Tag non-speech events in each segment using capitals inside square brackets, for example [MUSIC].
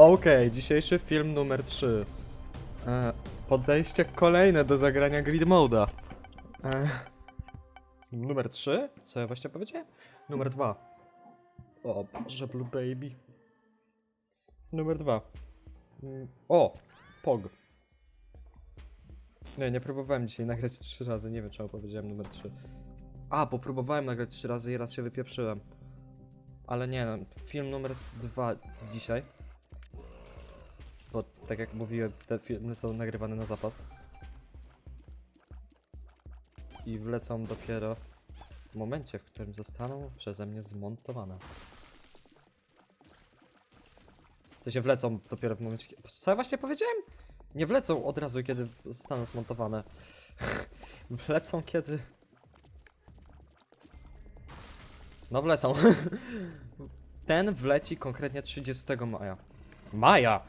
Okej, dzisiejszy film numer 3. E, podejście kolejne do zagrania Grid Moda. E, numer 3? Co ja właśnie powiedziałem? Numer 2. O Boże, Blue Baby. Numer 2. Mm, O! Pog. Nie, nie próbowałem dzisiaj nagrać trzy razy, nie wiem czemu powiedziałem numer 3. A, bo próbowałem nagrać trzy razy i raz się wypieprzyłem. Ale nie, no, film numer 2 z dzisiaj. Bo tak jak mówiłem, te filmy są nagrywane na zapas. I wlecą dopiero w momencie, w którym zostaną przeze mnie zmontowane. W sensie wlecą dopiero w momencie. Co ja właśnie powiedziałem? Nie wlecą od razu, kiedy zostaną zmontowane. [LAUGHS] wlecą kiedy. No wlecą. [LAUGHS] Ten wleci konkretnie 30 maja. Maja!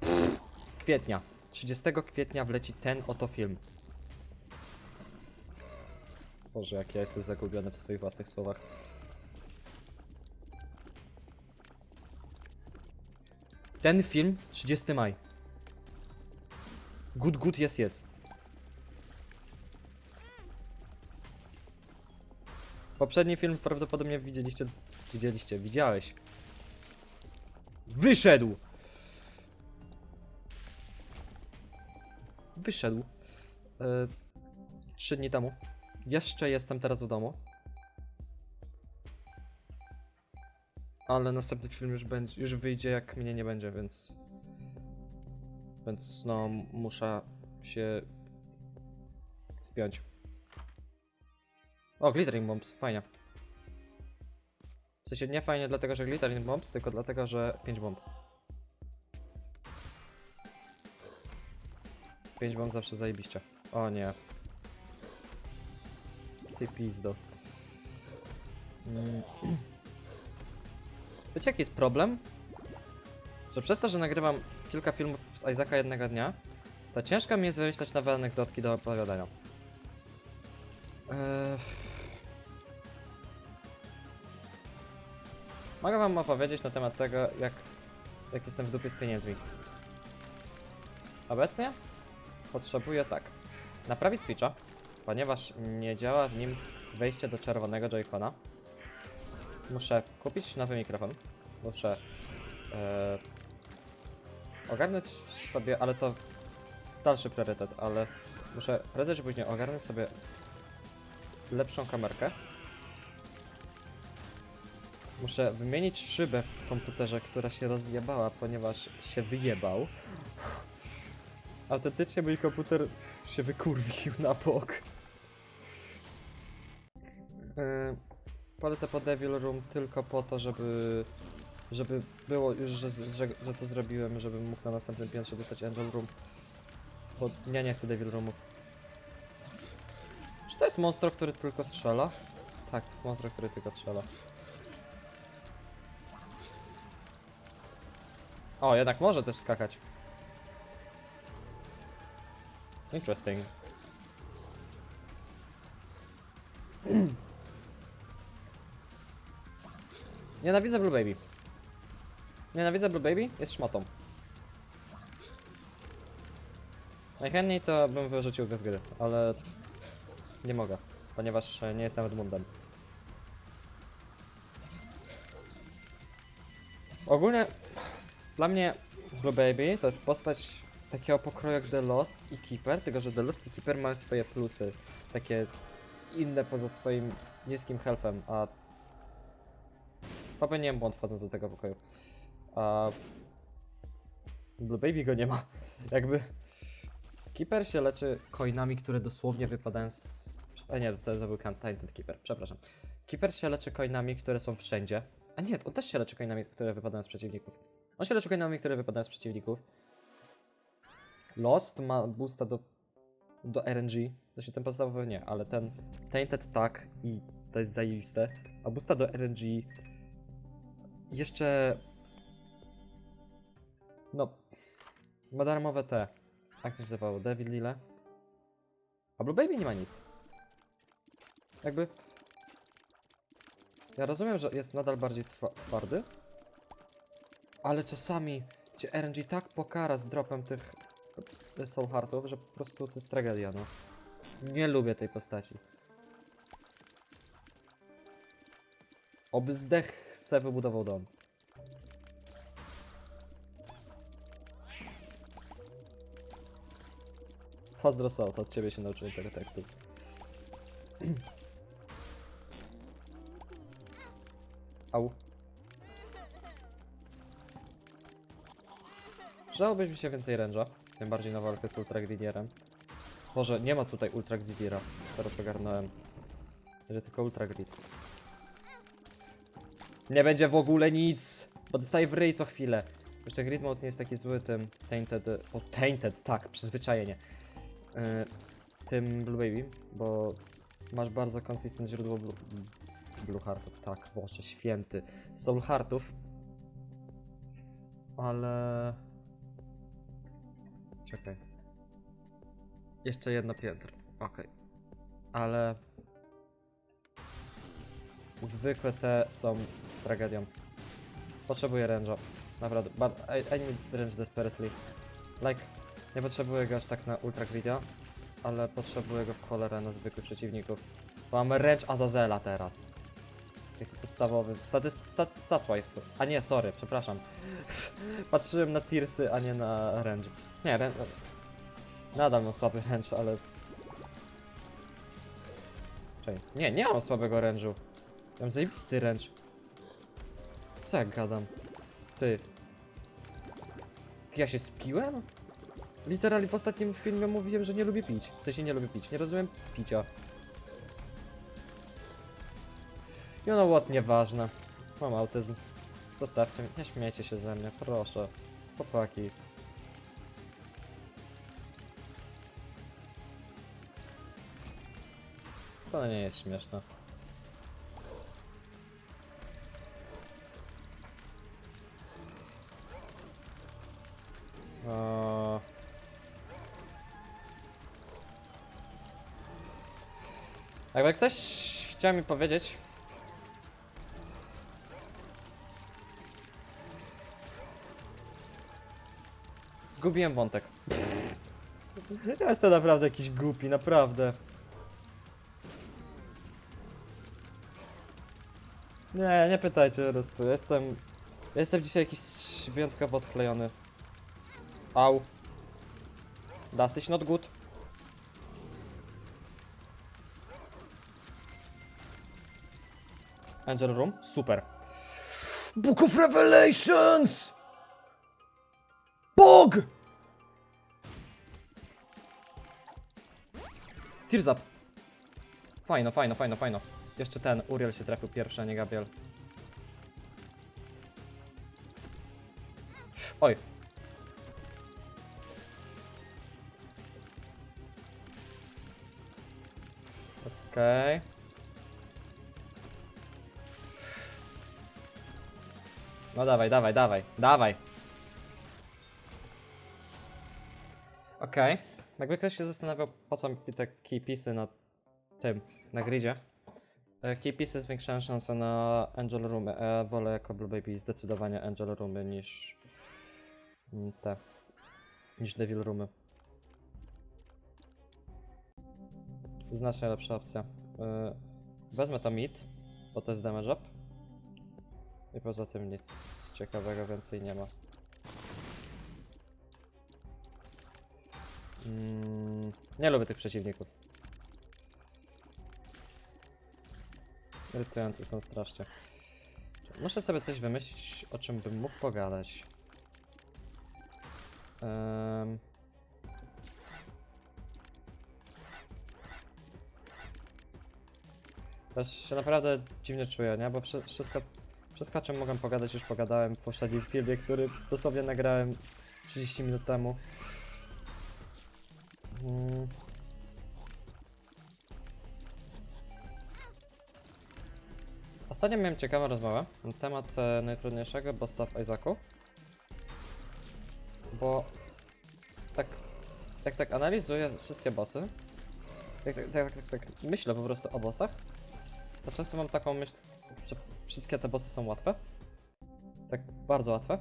Pff, kwietnia. 30 kwietnia wleci ten oto film. Boże, jak ja jestem zagubiony w swoich własnych słowach. Ten film 30 maj. Good, good, yes, yes. Poprzedni film prawdopodobnie widzieliście. Widzieliście, widziałeś. Wyszedł! Wyszedł. E, Trzy dni temu. Jeszcze jestem teraz w domu. Ale następny film już będzie, już wyjdzie jak mnie nie będzie, więc... Więc no, muszę się spiąć. O, Glittering Bombs, fajnie. W sensie nie fajnie dlatego, że Glittering Bombs, tylko dlatego, że 5 bomb. 5 bomb zawsze zajebiście. O nie. Ty pizdo. Mm. Wiecie jaki jest problem? Że przez to, że nagrywam kilka filmów z Isaaca jednego dnia, to ciężko mi jest wymyślać nowe anegdotki do opowiadania. Eee... Mogę wam opowiedzieć na temat tego, jak, jak jestem w dupie z pieniędzmi. Obecnie potrzebuję tak. Naprawić Switcha, ponieważ nie działa w nim wejście do czerwonego Joy-Cona. Muszę kupić nowy mikrofon. Muszę e, ogarnąć sobie, ale to dalszy priorytet, ale muszę prędzej czy później ogarnąć sobie lepszą kamerkę. Muszę wymienić szybę w komputerze, która się rozjebała, ponieważ się wyjebał. Autentycznie mój komputer się wykurwił na bok. Yy, polecę po Devil Room tylko po to, żeby żeby było już, że, że, że to zrobiłem, żebym mógł na następnym piętrze dostać Angel Room. Bo ja nie chcę Devil Roomów. Czy to jest monstro, który tylko strzela? Tak, to jest monstro, który tylko strzela. O, jednak może też skakać. Interesting. Nienawidzę Blue Baby. Nienawidzę Blue Baby, jest szmatą. Najchętniej to bym wyrzucił go z gry, ale nie mogę, ponieważ nie jestem Edmundem. Ogólnie dla mnie Blue Baby to jest postać takiego pokroju jak The Lost i Keeper, tylko że The Lost i Keeper mają swoje plusy, takie inne poza swoim niskim healthem, a popełniłem błąd wchodząc do tego pokoju. A Blue Baby go nie ma. [LAUGHS] Jakby Keeper się leczy coinami, które dosłownie wypadają z... A nie, to, to był Tainted Keeper, przepraszam. Keeper się leczy coinami, które są wszędzie. A nie, on też się leczy coinami, które wypadają z przeciwników. On się leczy coinami, które wypadają z przeciwników. Lost ma boosta do, do RNG. Znaczy ten podstawowy nie, ale ten Tainted tak i to jest zajebiste. A boosta do RNG jeszcze no ma darmowe te jak to się nazywało? Lile a Blue Baby nie ma nic jakby ja rozumiem, że jest nadal bardziej twa- twardy ale czasami Cię RNG tak pokara z dropem tych Soul Heartów, że po prostu to jest tragedia, no. Nie lubię tej postaci. Oby zdech se wybudował dom. Pozdro od ciebie się nauczyłem tego tekstu. [CLEARS THROAT] Au. Przydałoby mi się więcej ręża, tym bardziej na walkę z Ultra Gridierem. Może nie ma tutaj Ultra Gridiera, teraz ogarnąłem. Będzie tylko Ultra Grid. Nie będzie w ogóle nic, bo dostaję w ryj co chwilę. Jeszcze Grid Mode nie jest taki zły tym Tainted, o Tainted, tak, przyzwyczajenie. Yy, tym Blue Baby, bo masz bardzo konsystent źródło Blue, blue Heartów, tak, Boże święty. Soul Heartów. Ale... Czekaj. Jeszcze jedno piętro. Okej. Ale... Zwykłe te są tragedią. Potrzebuję ręża. Naprawdę. But I, I need range desperately. Like, nie potrzebuję go aż tak na ultra gridia, ale potrzebuję go w cholerę na zwykłych przeciwników. Bo mamy ręcz Azazela teraz. Taki podstawowy. Statyst. A nie, sorry, przepraszam. [LAUGHS] Patrzyłem na tirsy, a nie na range. Nie, rę... Nadal mam słaby range, ale... Czekaj. Nie, nie mam słabego. Ja mam zajebisty range. Co jak gadam? Ty. Ja się spiłem? Literalnie w ostatnim filmie mówiłem, że nie lubię pić. W sensie nie lubię pić, nie rozumiem picia. You know what, nieważne. Mam autyzm. Zostawcie mnie, nie śmiejcie się ze mnie, proszę. Chłopaki. To nie jest śmieszne. O... Jakby ktoś chciał mi powiedzieć, Zgubiłem wątek. Ja jestem naprawdę jakiś głupi, naprawdę. Nie, nie pytajcie po prostu. Jestem. Jestem dzisiaj jakiś wyjątkowo odklejony. Au. Das is not good. Angel Room? Super. Book of Revelations! Bog! Tears up. Fajno, fajno, fajno, fajno. Jeszcze ten, Uriel się trafił pierwszy, a nie Gabriel. Oj. Okej. No dawaj, dawaj, dawaj, dawaj. Okej. Jakby ktoś się zastanawiał, po co mi te keypisy na tym, na gridzie. E, Keypisy zwiększają szanse na Angel Roomy. E, wolę jako Blue Baby zdecydowanie Angel Roomy niż mm, te, niż Devil Roomy. Znacznie lepsza opcja. E, wezmę to mid, bo to jest damage up. I poza tym nic ciekawego więcej nie ma. Mm, nie lubię tych przeciwników. Irytujące są strasznie. Muszę sobie coś wymyślić, o czym bym mógł pogadać. Um. Też się naprawdę dziwnie czuję, nie? Bo wszy- wszystko, wszystko o czym mogłem pogadać już pogadałem w poprzednim filmie, który dosłownie nagrałem 30 minut temu. Mm. Ostatnio miałem ciekawą rozmowę na temat e, najtrudniejszego bossa w Isaacu. Bo tak, jak tak analizuję wszystkie bossy, jak tak, tak, tak, tak myślę po prostu o bossach, to często mam taką myśl, że wszystkie te bossy są łatwe. Tak bardzo łatwe.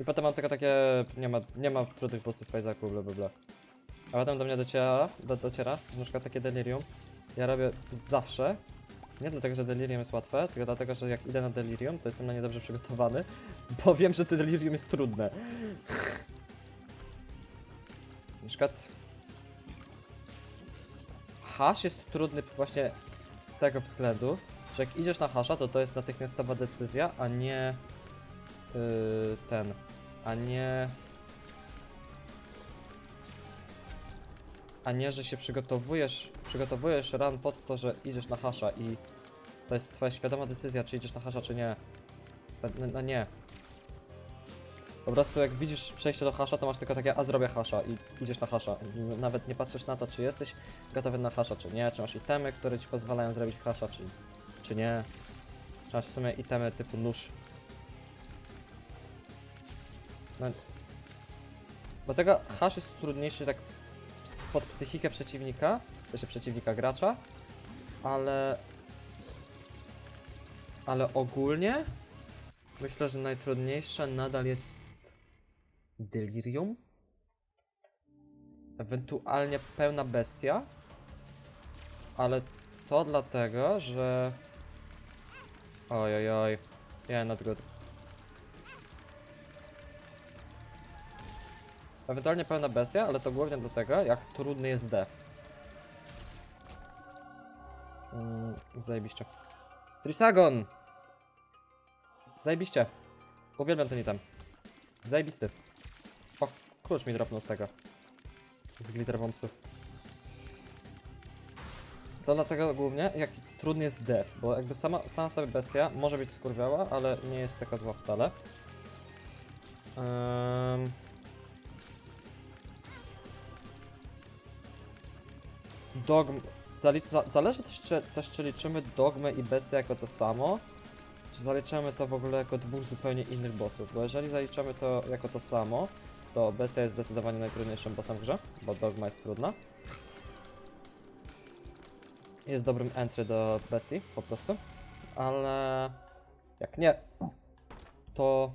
I potem mam tylko takie, nie ma, nie ma trudnych bossów w Isaacu, bla bla bla. A potem do mnie dociera, do, dociera, na przykład takie delirium ja robię zawsze, nie dlatego, że delirium jest łatwe, tylko dlatego, że jak idę na delirium, to jestem na nie dobrze przygotowany, [LAUGHS] bo wiem, że to delirium jest trudne. [LAUGHS] na przykład hash jest trudny właśnie z tego względu, że jak idziesz na hasza, to to jest natychmiastowa decyzja, a nie yy, ten, a nie a nie, że się przygotowujesz, przygotowujesz run pod to, że idziesz na hasza i to jest twoja świadoma decyzja, czy idziesz na hasza, czy nie. No, no nie. Po prostu jak widzisz przejście do hasza, to masz tylko takie, a zrobię hasza i idziesz na hasza. Nawet nie patrzysz na to, czy jesteś gotowy na hasza, czy nie, czy masz itemy, które ci pozwalają zrobić hasza, czy, czy nie. Czy masz w sumie itemy typu nóż. No. Dlatego hash jest trudniejszy tak pod psychikę przeciwnika, sensie przeciwnika gracza, ale... Ale ogólnie myślę, że najtrudniejsze nadal jest Delirium. Ewentualnie pełna bestia. Ale to dlatego, że... Oj, oj, oj. Yeah, not good. Ewentualnie pełna bestia, ale to głównie dlatego, jak trudny jest def. Mm, zajebiście. Trisagon! Zajebiście. Uwielbiam ten item. Zajebisty. O, klucz mi dropnął z tego. Z glitter bombsów. To dlatego głównie, jak trudny jest def, bo jakby sama, sama sobie bestia może być skurwiała, ale nie jest taka zła wcale. Um, Dogm. Zależy też czy, też, czy liczymy dogmę i bestię jako to samo, czy zaliczamy to w ogóle jako dwóch zupełnie innych bossów. Bo jeżeli zaliczamy to jako to samo, to bestia jest zdecydowanie najtrudniejszym bossem w grze, bo dogma jest trudna. Jest dobrym entry do bestii, po prostu. Ale jak nie, to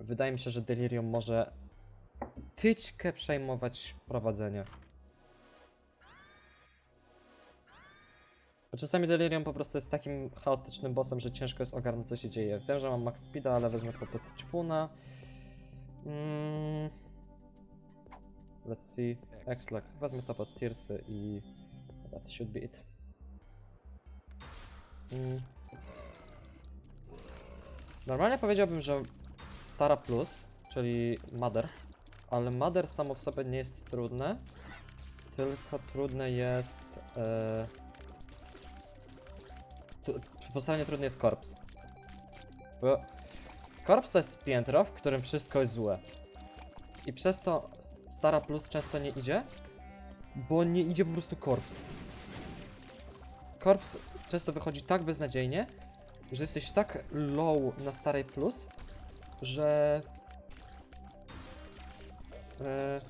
wydaje mi się, że Delirium może tyczkę przejmować prowadzenie. Bo Czasami Delirium po prostu jest takim chaotycznym bossem, że ciężko jest ogarnąć co się dzieje. Wiem, że mam max speeda, ale wezmę prostu ćpuna. Mm. Let's see. X-Lux. Wezmę to pod tiersy i that should be it. Mm. Normalnie powiedziałbym, że stara plus, czyli Mother, ale Mother samo w sobie nie jest trudne, tylko trudne jest... E, Podstawanie trudny jest korps. Bo korps to jest piętro, w którym wszystko jest złe. I przez to stara plus często nie idzie, bo nie idzie po prostu korps. Korps często wychodzi tak beznadziejnie, że jesteś tak low na starej plus, że... E,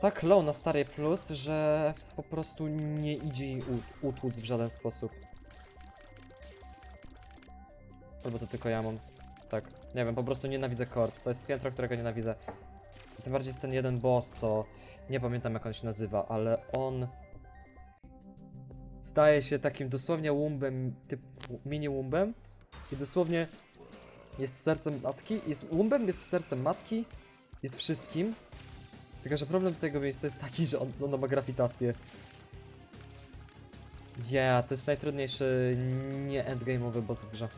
tak low na starej plus, że po prostu nie idzie jej utłuc w żaden sposób. Albo to tylko ja mam. Tak, nie wiem, po prostu nienawidzę korps. To jest piętro, którego nienawidzę. Tym bardziej jest ten jeden boss, co nie pamiętam jak on się nazywa, ale on staje się takim dosłownie łumbem, typ mini łumbem i dosłownie jest sercem matki, jest łumbem, jest sercem matki, jest wszystkim. Tylko, że problem tego miejsca jest taki, że on, ono ma grawitację. Yeah, to jest najtrudniejszy nie endgame'owy boss w grze.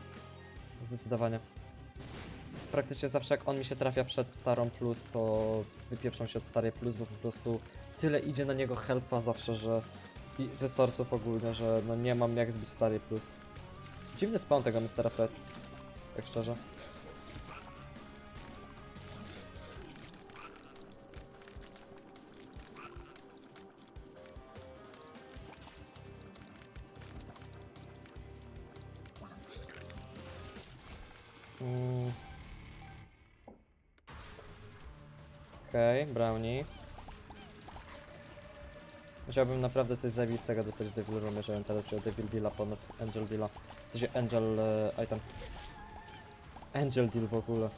Zdecydowanie. Praktycznie zawsze jak on mi się trafia przed starą plus, to wypieprzam się od starej plus, bo po prostu tyle idzie na niego health'a zawsze, że i resursów ogólnie, że no nie mam jak zbić starej plus. Dziwny spawn tego Mr. Fred. Tak szczerze. Chciałbym naprawdę coś zajebistego dostać w Devil Roomie, żebym teraz wziął Devil Deala ponad Angel Deala. W sensie Angel e, item. Angel Deal w ogóle.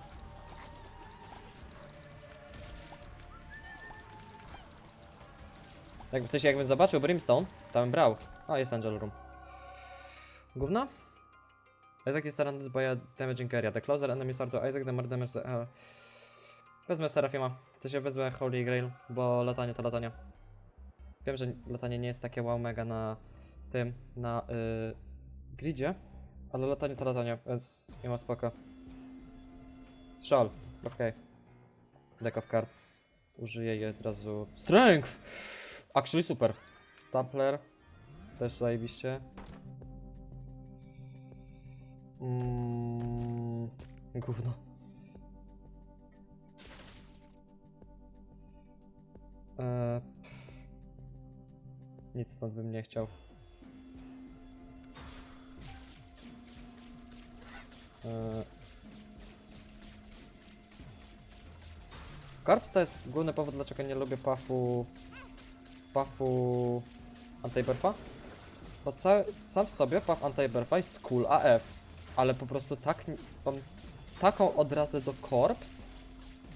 Jak, w sensie jakbym zobaczył Brimstone, to bym brał. O, jest Angel Room. Gówno? Isaac is surrounded by a damaging area. The closer enemies are to Isaac, the more damage... Uh, wezmę Serafima. W sensie wezmę Holy Grail, bo latanie to latanie. Wiem, że latanie nie jest takie wow mega na tym, na yy, gridzie, ale latanie to latanie, więc nie ma spoko. Szal, okej. Deck of cards. Użyję je od razu. Strength! Actually super. Stapler. Też zajebiście. Mm, gówno. Eee, nic stąd bym nie chciał. Eee. Korps to jest główny powód, dlaczego nie lubię puffu... puffu... Antiburfa. Bo ca sam w sobie puff Antiburfa jest cool AF, ale po prostu tak... mam taką odrazę do korps,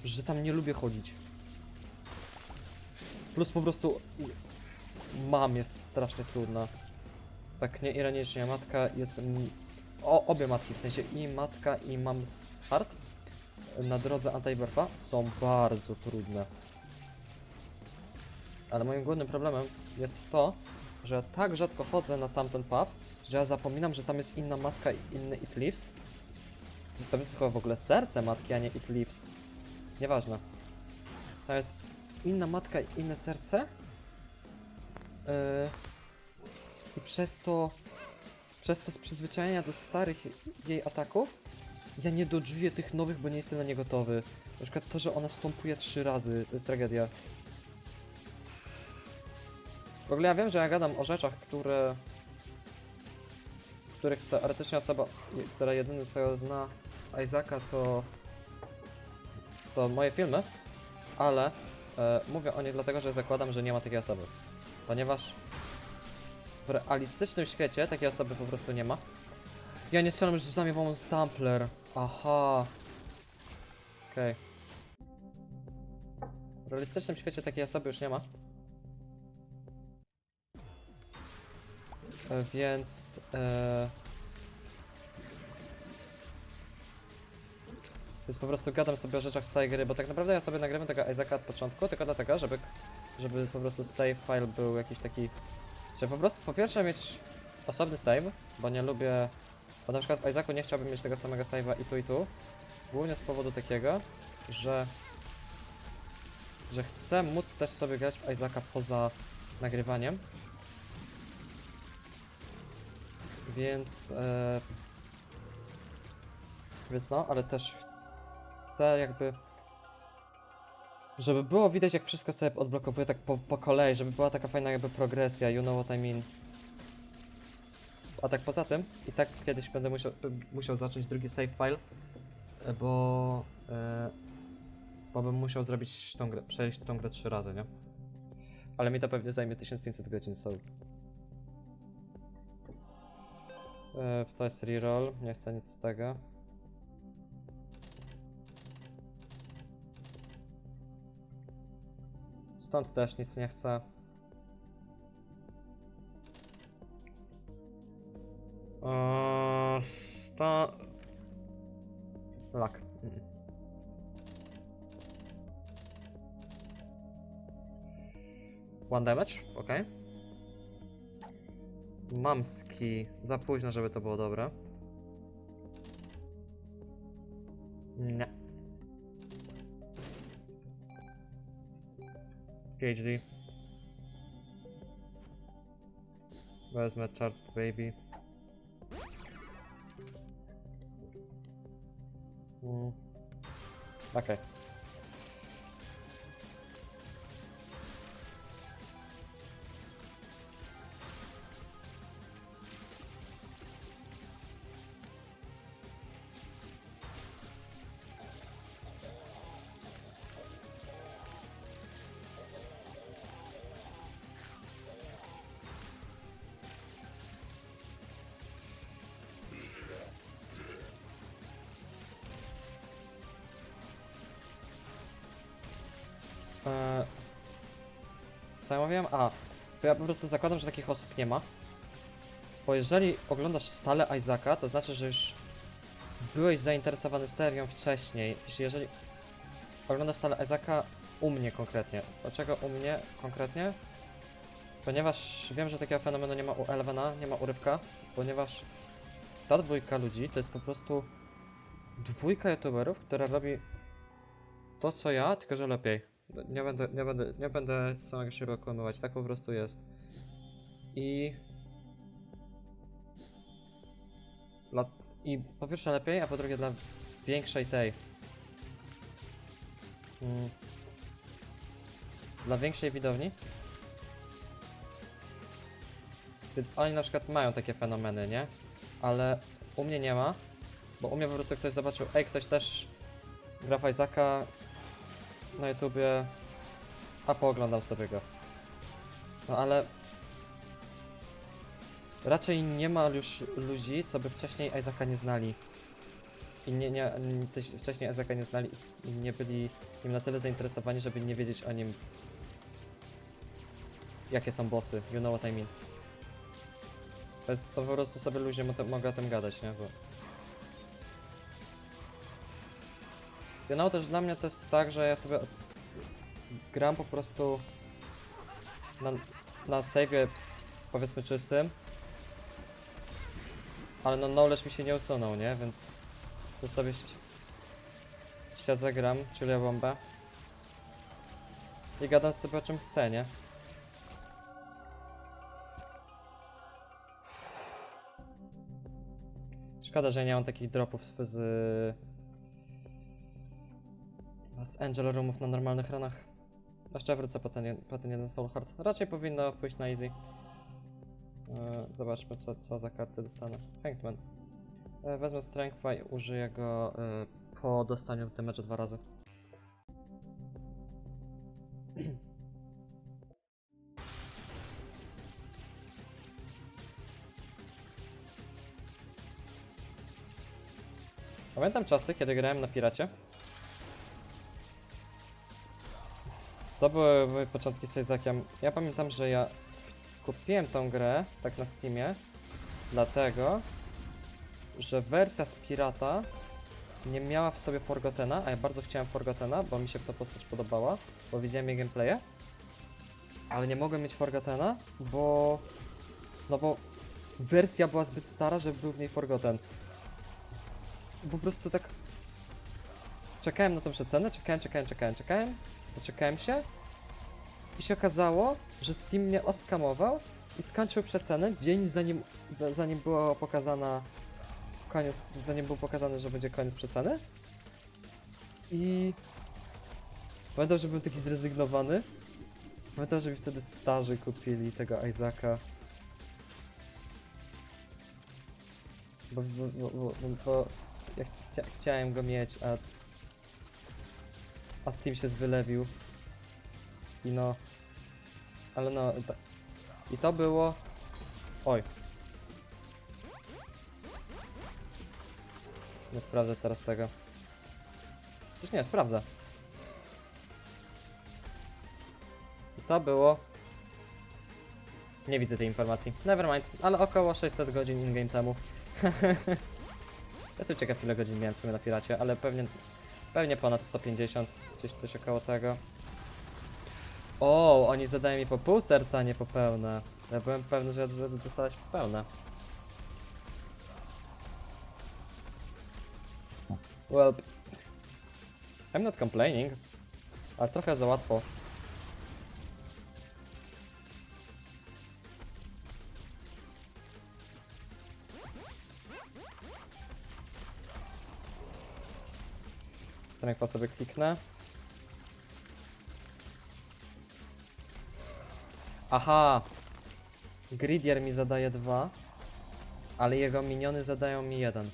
że tam nie lubię chodzić. Plus po prostu mam jest strasznie trudna. Tak nieironicznie, matka jest... O, obie matki, w sensie i matka i mam z hard na drodze anti-burfa są bardzo trudne. Ale moim głównym problemem jest to, że tak rzadko chodzę na tamten path, że ja zapominam, że tam jest inna matka i inny It Lives. Tam jest chyba w ogóle serce matki, a nie It Lives. Nieważne. Tam jest inna matka i inne serce. Yy, I przez to, przez to z przyzwyczajenia do starych jej ataków, ja nie dodżuję tych nowych, bo nie jestem na nie gotowy. Na przykład to, że ona stąpuje trzy razy, to jest tragedia. W ogóle ja wiem, że ja gadam o rzeczach, które... których teoretycznie osoba, która jedyny co zna z Isaaca to... to moje filmy, ale e, mówię o nich dlatego, że zakładam, że nie ma takiej osoby. Ponieważ w realistycznym świecie takiej osoby po prostu nie ma. Ja nie strzelam nami, bo mam Stampler. Aha. Okej. W realistycznym świecie takiej osoby już nie ma. E, więc... E... Więc po prostu gadam sobie o rzeczach z tej gry, bo tak naprawdę ja sobie nagrywam tego Isaaca od początku, tylko dlatego, żeby, żeby po prostu save file był jakiś taki... Żeby po prostu po pierwsze mieć osobny save, bo nie lubię... Bo na przykład w Isaacu nie chciałbym mieć tego samego save'a i tu i tu. Głównie z powodu takiego, że... Że chcę móc też sobie grać w Isaaca poza nagrywaniem. Więc... E... Więc no, ale też chcę jakby... Żeby było widać jak wszystko sobie odblokowuję tak po, po kolei, żeby była taka fajna jakby progresja, you know what I mean. A tak poza tym, i tak kiedyś będę musiał, musiał zacząć drugi save file, e, bo... E, bo bym musiał zrobić tą grę, przejść tą grę trzy razy, nie? Ale mi to pewnie zajmie 1500 godzin, so... E, to jest reroll, nie chcę nic z tego. Stąd też nic nie chcę. Eee, sta... Lak. Mm. One damage, ok. Mamski. Za późno, żeby to było dobre. Nie. PhD. Wezmę Chart Baby. Mm. Okej. Co ja mówiłem? A, to ja po prostu zakładam, że takich osób nie ma. Bo jeżeli oglądasz stale Isaaca, to znaczy, że już byłeś zainteresowany serią wcześniej. W sensie, jeżeli oglądasz stale Isaaca u mnie konkretnie. Dlaczego u mnie konkretnie? Ponieważ wiem, że takiego fenomenu nie ma u Elvena, nie ma u Rybka, ponieważ ta dwójka ludzi to jest po prostu dwójka youtuberów, która robi to co ja, tylko że lepiej. Nie będę, nie będę, nie będę samego siebie okłamywać, tak po prostu jest. I... I po pierwsze lepiej, a po drugie dla większej tej... Mm, dla większej widowni. Więc oni na przykład mają takie fenomeny, nie? Ale u mnie nie ma, bo u mnie po prostu ktoś zobaczył, ej, ktoś też gra Isaaca na YouTubie, a pooglądam sobie go. No ale raczej nie ma już ludzi, co by wcześniej Isaaca nie znali. I nie, nie, wcześniej Isaaca nie znali i nie byli nim na tyle zainteresowani, żeby nie wiedzieć o nim jakie są bossy, you know what I mean. To jest po prostu sobie ludzie mo- mogę o tym gadać, nie? Bo... Know, też dla mnie to jest tak, że ja sobie gram po prostu na, na save'ie powiedzmy czystym ale no knowledge mi się nie usunął, nie? Więc to sobie si- siedzę, gram, czyli bombę i gadam sobie o czym chcę, nie? Szkoda, że nie mam takich dropów z... z Angel Roomów na normalnych ranach. Jeszcze wrócę po ten, po ten jeden Soul Heart. Raczej powinno pójść na easy. E, zobaczmy co, co za karty dostanę. Hangman. E, wezmę Strength'a i użyję go e, po dostaniu damage dwa razy. [CLEARS THROAT] Pamiętam czasy, kiedy grałem na Piracie. To były moje początki z Isaaciem. Ja pamiętam, że ja kupiłem tą grę, tak na Steamie, dlatego, że wersja z Pirata nie miała w sobie Forgotena, a ja bardzo chciałem Forgotena, bo mi się ta postać podobała, bo widziałem jej gameplaye, ale nie mogłem mieć Forgotena, bo... no bo wersja była zbyt stara, żeby był w niej Forgotten. Po prostu tak... Czekałem na tą przecenę, czekałem, czekałem, czekałem, czekałem, doczekałem się i się okazało, że Steam mnie oskamował i skończył przecenę dzień zanim, za, zanim była pokazana koniec, zanim był pokazany, że będzie koniec przeceny. I pamiętam, że byłem taki zrezygnowany. Pamiętam, że mi wtedy starzy kupili tego Isaaca. Bo, bo, bo, bo, bo ja chcia, chciałem go mieć, a a Steam się zwylewił. I no. Ale no. ta- I to było. Oj. Nie sprawdzę teraz tego. Już nie, sprawdzę. I to było. Nie widzę tej informacji. Nevermind, ale około 600 godzin in-game temu. [LAUGHS] Jestem ciekaw ile godzin miałem w sumie na piracie, ale pewnie Pewnie ponad 150, gdzieś coś około tego. O, oni zadają mi po pół serca, a nie po pełne. Ja byłem pewny, że będę dostawać po pełne. Well, I'm not complaining, ale trochę za łatwo. Strength'a sobie kliknę. Aha! Gridier mi zadaje dwa, ale jego miniony zadają mi jeden.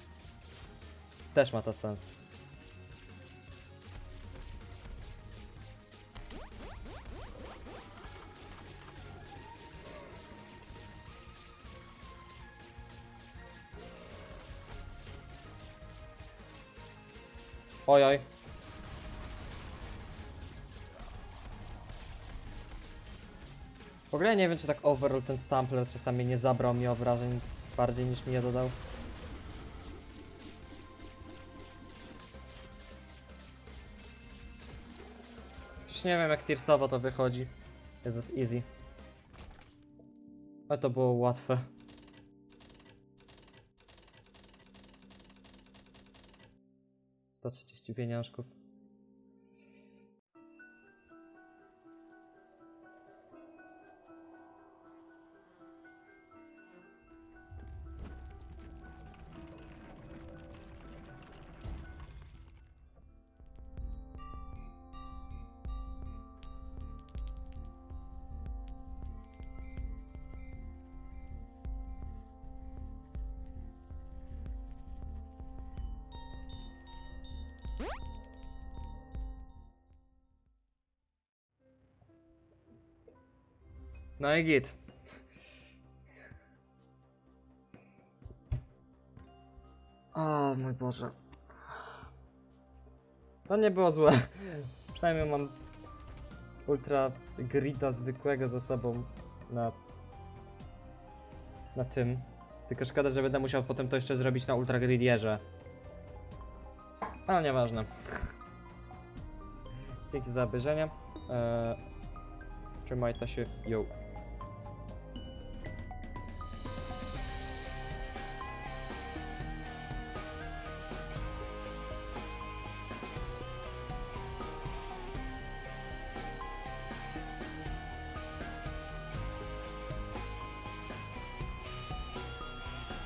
Też ma to sens. Oj, oj. Ogóle nie wiem, czy tak overall ten Stampler czasami nie zabrał mi obrażeń bardziej niż mi je dodał. Już nie wiem, jak Tearsowo to wychodzi. Jezus, easy. Ale to było łatwe. Trzydzieści pieniążków. No i git. O mój Boże. To nie było złe. Przynajmniej mam ultra grida zwykłego ze sobą na na tym. Tylko szkoda, że będę musiał potem to jeszcze zrobić na ultra gridierze. Ale nieważne. Dzięki za obejrzenie. Eee, trzymajcie się. Yo.